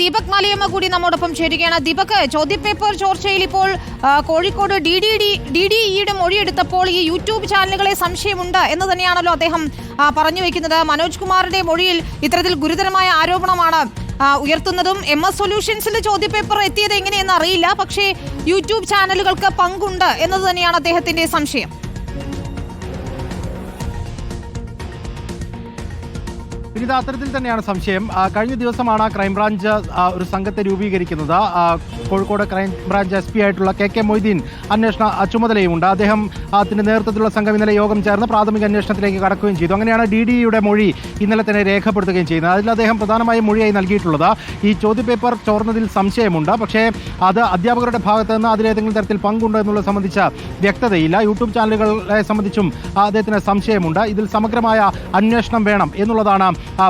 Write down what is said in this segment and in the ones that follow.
ദീപക് മലയമ്മ കൂടി നമ്മോടൊപ്പം ചേരുകയാണ്. ദീപക് ചോദ്യപേപ്പർ ചോർച്ചയിൽ ഇപ്പോൾ Kozhikode D D D D D ഇയുടെ മൊഴിയെടുത്തപ്പോൾ ഈ യൂട്യൂബ് ചാനലുകളെ സംശയമുണ്ട് എന്ന് തന്നെയാണല്ലോ അദ്ദേഹം പറഞ്ഞു വെക്കുന്നത്. മനോജ് കുമാറിന്റെ മൊഴിയിൽ ഇത്തരത്തിൽ ഗുരുതരമായ ആരോപണമാണ് ഉയർത്തുന്നതും. എം എസ് സൊല്യൂഷൻസിന്റെ ചോദ്യപേപ്പർ എത്തിയത് എങ്ങനെയെന്ന് അറിയില്ല. പക്ഷേ യൂട്യൂബ് ചാനലുകൾക്ക് പങ്കുണ്ട് എന്നത് തന്നെയാണ് അദ്ദേഹത്തിന്റെ സംശയം. വിനിത അത്തരത്തിൽ തന്നെയാണ് സംശയം. കഴിഞ്ഞ ദിവസമാണ് ക്രൈംബ്രാഞ്ച് ഒരു സംഘത്തെ രൂപീകരിക്കുന്നത്. Kozhikode crime branch S P ആയിട്ടുള്ള കെ കെ മൊയ്തീൻ അന്വേഷണ ചുമതലയുമുണ്ട്. അദ്ദേഹം അതിന്റെ നേതൃത്വത്തിലുള്ള സംഘം ഇന്നലെ യോഗം ചേർന്ന് പ്രാഥമിക അന്വേഷണത്തിലേക്ക് കടക്കുകയും ചെയ്തു. അങ്ങനെയാണ് ഡി ഡിയുടെ മൊഴി ഇന്നലെ തന്നെ രേഖപ്പെടുത്തുകയും ചെയ്യുന്നത്. അതിൽ അദ്ദേഹം പ്രധാനമായും മൊഴിയായി നൽകിയിട്ടുള്ളത് ഈ ചോദ്യപേപ്പർ ചോർന്നതിൽ സംശയമുണ്ട്. പക്ഷേ അത് അധ്യാപകരുടെ ഭാഗത്ത് നിന്ന് അതിലേതെങ്കിലും തരത്തിൽ പങ്കുണ്ടോ എന്നുള്ളത് സംബന്ധിച്ച വ്യക്തതയില്ല. യൂട്യൂബ് ചാനലുകളെ സംബന്ധിച്ചും അദ്ദേഹത്തിന് സംശയമുണ്ട്. ഇതിൽ സമഗ്രമായ അന്വേഷണം വേണം എന്നുള്ളതാണ്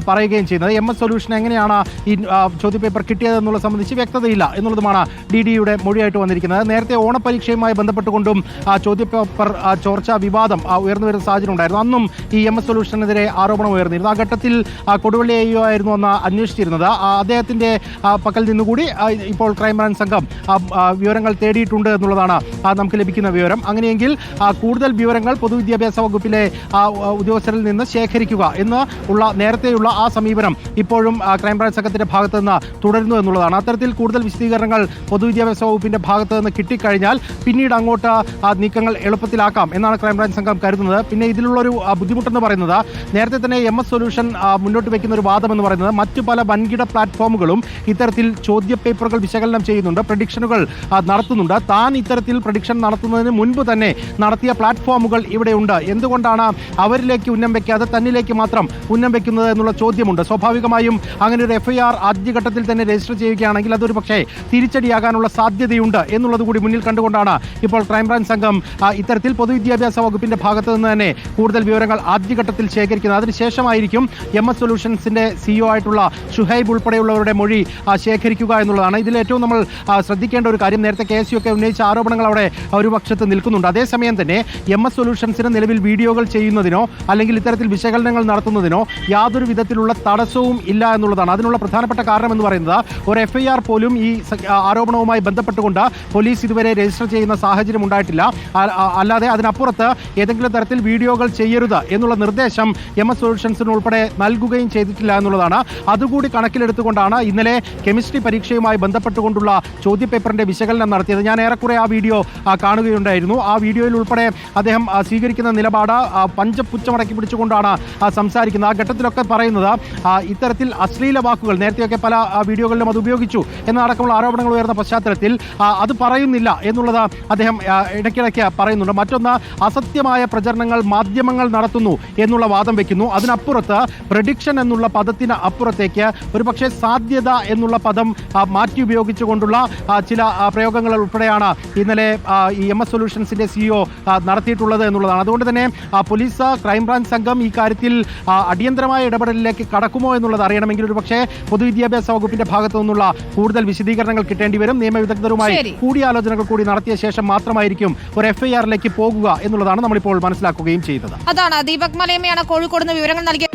പറയുകയും ചെയ്യുന്നത്. എം എസ് സൊല്യൂഷൻ എങ്ങനെയാണ് ഈ ചോദ്യപേപ്പർ കിട്ടിയതെന്നുള്ളത് സംബന്ധിച്ച് വ്യക്തതയില്ല എന്നുള്ളതുമാണ് ഡി യുടെ മൊഴിയായിട്ട് വന്നിരിക്കുന്നത്. നേരത്തെ ഓണപരീക്ഷയുമായി ബന്ധപ്പെട്ടുകൊണ്ടും ചോദ്യപേപ്പർ ചോർച്ച വിവാദം ഉയർന്നു വരുന്ന സാഹചര്യം ഉണ്ടായിരുന്നു. അന്നും ഈ എം എസ് സൊല്യൂഷനെതിരെ ആരോപണം ഉയർന്നിരുന്നു. ആ ഘട്ടത്തിൽ കൊടുവള്ളി ഐ ആയിരുന്നു അന്ന് അന്വേഷിച്ചിരുന്നത്. അദ്ദേഹത്തിന്റെ പക്കൽ നിന്നുകൂടി ഇപ്പോൾ ക്രൈംബ്രാഞ്ച് സംഘം വിവരങ്ങൾ തേടിയിട്ടുണ്ട് എന്നുള്ളതാണ് നമുക്ക് ലഭിക്കുന്ന വിവരം. അങ്ങനെയെങ്കിൽ കൂടുതൽ വിവരങ്ങൾ പൊതുവിദ്യാഭ്യാസ വകുപ്പിലെ ഉദ്യോഗസ്ഥരിൽ നിന്ന് ശേഖരിക്കുക എന്ന് ഉള്ള നേരത്തെയുള്ള ആ സമീപനം ഇപ്പോഴും ക്രൈംബ്രാഞ്ച് സംഘത്തിന്റെ ഭാഗത്ത് നിന്ന് തുടരുന്നു എന്നുള്ളതാണ്. അത്തരത്തിൽ കൂടുതൽ വിശദീകരണങ്ങൾ പൊതുവിദ്യാഭ്യാസ വകുപ്പിന്റെ ഭാഗത്ത് നിന്ന് കിട്ടിക്കഴിഞ്ഞാൽ പിന്നീട് അങ്ങോട്ട് ആ നീക്കങ്ങൾ എളുപ്പത്തിലാക്കാം എന്നാണ് ക്രൈംബ്രാഞ്ച് സംഘം കരുതുന്നത്. പിന്നെ ഇതിലുള്ളൊരു ബുദ്ധിമുട്ടെന്ന് പറയുന്നത് നേരത്തെ തന്നെ എം എസ് സൊല്യൂഷൻ മുന്നോട്ട് വെക്കുന്ന ഒരു വാദം എന്ന് പറയുന്നത് മറ്റു പല വൻകിട പ്ലാറ്റ്ഫോമുകളും ഇത്തരത്തിൽ ചോദ്യപേപ്പറുകൾ വിശകലനം ചെയ്യുന്നുണ്ട് പ്രഡിക്ഷനുകൾ നടത്തുന്നുണ്ട്. താൻ ഇത്തരത്തിൽ പ്രഡിക്ഷൻ നടത്തുന്നതിന് മുൻപ് തന്നെ നടത്തിയ പ്ലാറ്റ്ഫോമുകൾ ഇവിടെയുണ്ട്. എന്തുകൊണ്ടാണ് അവരിലേക്ക് ഉന്നം വെക്കാതെ തന്നിലേക്ക് മാത്രം ഉന്നം എന്നുള്ള ചോദ്യമുണ്ട്. സ്വാഭാവികമായും അങ്ങനെ ഒരു എഫ്ഐആർ ആദ്യഘട്ടത്തിൽ തന്നെ രജിസ്റ്റർ ചെയ്യുകയാണെങ്കിൽ അതൊരു പക്ഷേ തിരിച്ചടിയാകാനുള്ള സാധ്യതയുണ്ട് എന്നുള്ളത് കൂടി മുന്നിൽ കണ്ടുകൊണ്ടാണ് ഇപ്പോൾ ക്രൈംബ്രാഞ്ച് സംഘം ഇത്തരത്തിൽ പൊതുവിദ്യാഭ്യാസ വകുപ്പിന്റെ ഭാഗത്ത് നിന്ന് തന്നെ കൂടുതൽ വിവരങ്ങൾ ആദ്യഘട്ടത്തിൽ ശേഖരിക്കുന്നത്. അതിനുശേഷമായിരിക്കും എം എസ് സൊല്യൂഷൻസിന്റെ സിഇഒ ആയിട്ടുള്ള ഷുഹൈബ് ഉൾപ്പെടെയുള്ളവരുടെ മൊഴി ശേഖരിക്കുക എന്നുള്ളതാണ്. ഇതിൽ ഏറ്റവും നമ്മൾ ശ്രദ്ധിക്കേണ്ട ഒരു കാര്യം നേരത്തെ കെ എസ് ഒക്കെ ഉന്നയിച്ച ആരോപണങ്ങൾ അവിടെ ഒരു പക്ഷത്ത് നിൽക്കുന്നുണ്ട്. അതേസമയം തന്നെ എം എസ് സൊല്യൂഷൻസിന് നിലവിൽ വീഡിയോകൾ ചെയ്യുന്നതിനോ അല്ലെങ്കിൽ ഇത്തരത്തിൽ വിശകലനങ്ങൾ നടത്തുന്നതിനോ യാതൊരു വിധത്തിലുള്ള തടസ്സവും ഇല്ല എന്നുള്ളതാണ്. അതിനുള്ള പ്രധാനപ്പെട്ട കാരണം എന്ന് പറയുന്നത് ഒരു എഫ്ഐആർ പോലും ഈ ആരോപണവുമായി ബന്ധപ്പെട്ടുകൊണ്ട് പോലീസ് ഇതുവരെ രജിസ്റ്റർ ചെയ്യുന്ന സാഹചര്യം ഉണ്ടായിട്ടില്ല. അല്ലാതെ അതിനപ്പുറത്ത് ഏതെങ്കിലും തരത്തിൽ വീഡിയോകൾ ചെയ്യരുത് എന്നുള്ള നിർദ്ദേശം എം എസ് സൊല്യൂഷൻസിന് ഉൾപ്പെടെ നൽകുകയും ചെയ്തിട്ടില്ല എന്നുള്ളതാണ്. അതുകൂടി കണക്കിലെടുത്തുകൊണ്ടാണ് ഇന്നലെ കെമിസ്ട്രി പരീക്ഷയുമായി ബന്ധപ്പെട്ടുകൊണ്ടുള്ള ചോദ്യപേപ്പറിന്റെ വിശകലനം നടത്തിയത്. ഞാൻ ഏറെക്കുറെ ആ വീഡിയോ കാണുകയുണ്ടായിരുന്നു. ആ വീഡിയോയിൽ ഉൾപ്പെടെ അദ്ദേഹം സ്വീകരിക്കുന്ന നിലപാട് പഞ്ചപുച്ചമടക്കി പിടിച്ചുകൊണ്ടാണ് സംസാരിക്കുന്നത്. ആ ഘട്ടത്തിലൊക്കെ പറയുന്നത്. ഇത്തരത്തിൽ അശ്ലീല വാക്കുകൾ നേരത്തെയൊക്കെ പല വീഡിയോകളിലും അത് ഉപയോഗിച്ചു എന്നടക്കമുള്ള ആരോപണങ്ങൾ ഉയർന്ന പശ്ചാത്തലത്തിൽ അത് പറയുന്നില്ല എന്നുള്ളത് അദ്ദേഹം ഇടയ്ക്കിടയ്ക്ക് പറയുന്നുണ്ട്. മറ്റൊന്ന് അസത്യമായ പ്രചരണങ്ങൾ മാധ്യമങ്ങൾ നടത്തുന്നു എന്നുള്ള വാദം വെക്കുന്നു. അതിനപ്പുറത്ത് പ്രഡിക്ഷൻ എന്നുള്ള പദത്തിന് അപ്പുറത്തേക്ക് ഒരുപക്ഷെ സാധ്യത എന്നുള്ള പദം മാറ്റി ഉപയോഗിച്ചുകൊണ്ടുള്ള ചില പ്രയോഗങ്ങൾ ഉൾപ്പെടെയാണ് ഇന്നലെ ഈ എം എസ് സൊല്യൂഷൻസിന്റെ സിഇഒ നടത്തിയിട്ടുള്ളത് എന്നുള്ളതാണ്. അതുകൊണ്ട് തന്നെ പോലീസ് ക്രൈംബ്രാഞ്ച് സംഘം ഈ കാര്യത്തിൽ അടിയന്തരമായ ഇടപെടലിലേക്ക് കടക്കുമോ എന്നുള്ളത് അറിയണമെങ്കിൽ ഒരു പക്ഷേ പൊതുവിദ്യാഭ്യാസ വകുപ്പിന്റെ ഭാഗത്തു നിന്നുള്ള കൂടുതൽ വിശദീകരണങ്ങൾ കിട്ടേണ്ടി വരും. നിയമവിദഗ്ധരുമായി കൂടിയാലോചനകൾ കൂടി നടത്തിയ ശേഷം മാത്രമായിരിക്കും ഒരു എഫ്ഐആറിലേക്ക് പോകുക എന്നുള്ളതാണ് നമ്മളിപ്പോൾ മനസ്സിലാക്കുകയും ചെയ്തത് അതാണ് ദീപക് മലയമ്മയാണ് കോഴിക്കോട് നിന്ന് വിവരങ്ങൾ നൽകിയത്